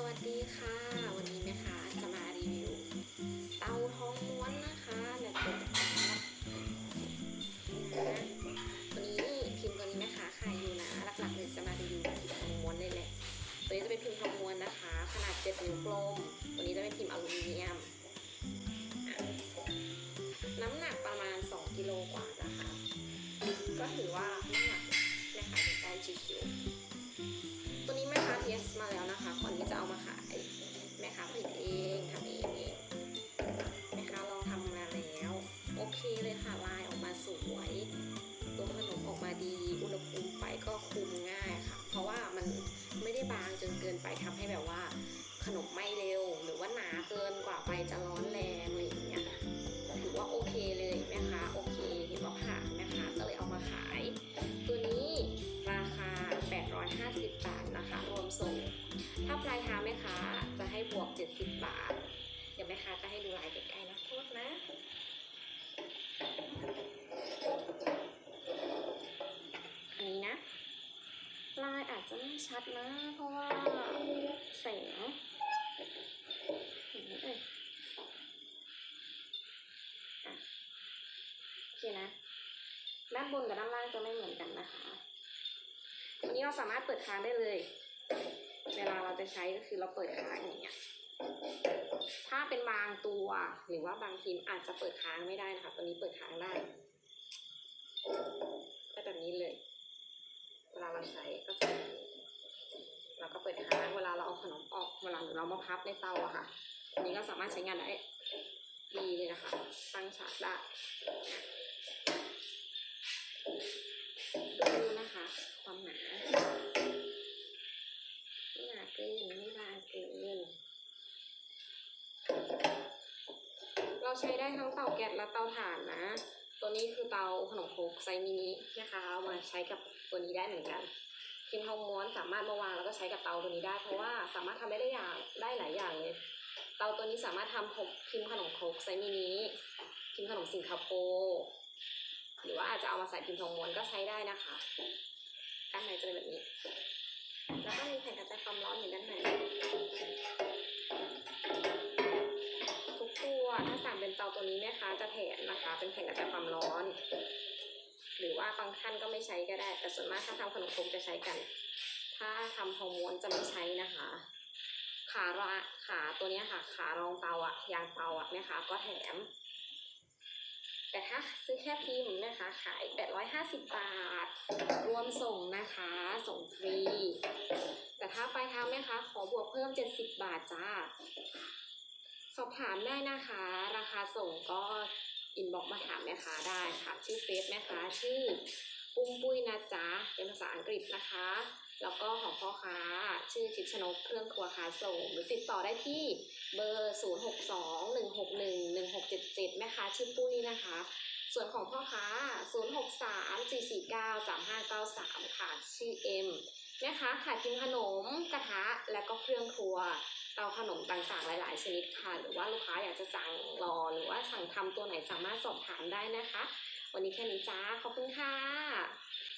สวัสดีค่ะ วันนี้แม่ค้าจะมารีวิวเตาทองม้วนนะคะแบบเปิดวันนี้พิมพ์ตัวนี้แม่ค้าขายอยู่นะหลักๆเลยจะมารีวิวพิมพ์ทองม้วนเลยแหละตัวนี้จะเป็นพิมพ์ทองม้วนนะคะ ขนาด 7 นิ้วกลมตัวนี้จะเป็นพิมพ์อลูมิเนียม น้ำหนักประมาณ 2 กิโลกว่านะคะ ก็ถือว่าน้ำหนักแม่ค้าได้ชิวๆตัวนี้แม่ค้าเทสมาแล้วนะ ขายแม่ค้าผลิตเองทำเองเองแม่ค้าลองทำมาแล้ว โอเคเลยค่ะลายออกมาสวยตัวขนมออกมาดีอุณหภูมิไปก็คุมง่ายค่ะ เพราะว่ามันไม่ได้บางจนเกินไปทำให้แบบว่า ขนมไหม้เร็ว หรือว่าหนาเกินกว่าไปจะร้อนแร จะไม่ชัดนะ เพราะว่าแสงเห็นไหมเอ่ยโอเคนะ ด้านบนกับด้านล่างจะไม่เหมือนกันนะคะอันนี้เราสามารถเปิดค้างได้เลย เวลาเราจะใช้ก็คือเราเปิดค้างอย่างเงี้ย ถ้าเป็นบางตัวหรือว่าบางพิมพ์อาจจะเปิดค้างไม่ได้นะคะ ตัวนี้เปิดค้างได้ก็แบบนี้เลย วลาเราใช้ก็จะเราก็เปิดค้างเวลาเราเอาขนมออกเวลาเรามาพับในเตาอะค่ะ อันนี้ก็สามารถใช้งานได้ดีเลยนะคะ ตั้งฉากได้ดูนะคะ ความหนาไม่หนาเกินไม่บางเกินเราใช้ได้ทั้งเตาแก๊สและเตาถ่านนะ ตัวนี้คือเตาขนมครกไซส์มินินะคะเอามาใช้กับตัวนี้ได้เหมือนกันพิมพ์ทองม้วนสามารถมาวางแล้วก็ใช้กับเตาตัวนี้ได้ เพราะว่าสามารถทำได้ได้อย่างได้หลายอย่างเลยเตาตัวนี้สามารถทำผมพิมพ์ขนมครกไซส์มินิพิมพ์ขนมสิงคโปร์หรือว่าอาจจะเอามาใส่พิมพ์ทองม้วนก็ใช้ได้นะคะด้านในจะเป็นแบบนี้ แล้วก็มีแผ่นกระจายความร้อนอยู่ด้านใน ค้าจะแถมนนะคะ เป็นแผ่นกระจายความร้อน หรือว่าบางท่านก็ไม่ใช้ก็ได้ แต่ส่วนมากถ้าทำขนมครกจะใช้กัน ถ้าทำทองม้วนจะไม่ใช้นะคะ ขาระขาตัวนี้ค่ะ ขารองเตาอะยางเตาอะแม่ค้าก็แถม แต่ถ้าซื้อแค่พิมพ์นะคะ ขาย 850 บาท รวมส่งนะคะ ส่งฟรี แต่ถ้าไปทางแม่ค้าขอบวกเพิ่ม 70 บาทจ้า สอบถามได้นะคะ ราคาส่งก็อินบ็อกมาถามแม่ค้าได้ค่ะชื่อเฟซแม่ค้าชื่อปุ้มปุ้ยนะจ๊ะเป็นภาษาอังกฤษนะคะ แล้วก็ของพ่อค้าชื่อชิดชนกเครื่องครัวค้าส่ง หรือติดต่อได้ที่เบอร์ 0 6 2 1 6 1 1 6 7 7แม่ค้าชื่อปุ้ยนะคะ ส่วนของพ่อค้า 0 6 3 4 4 9 3 5 9 3 ค่ะชื่อเอ็มแม่ค้าขายพิมพ์ขนมกระทะและก็เครื่องครัว เตาขนมต่างๆ หลาย ๆ ชนิดค่ะ หรือว่าลูกค้าอยากจะสั่งรอหรือว่าสั่งทำตัวไหนสามารถสอบถามได้นะคะ วันนี้แค่นี้จ้า ขอบคุณค่ะ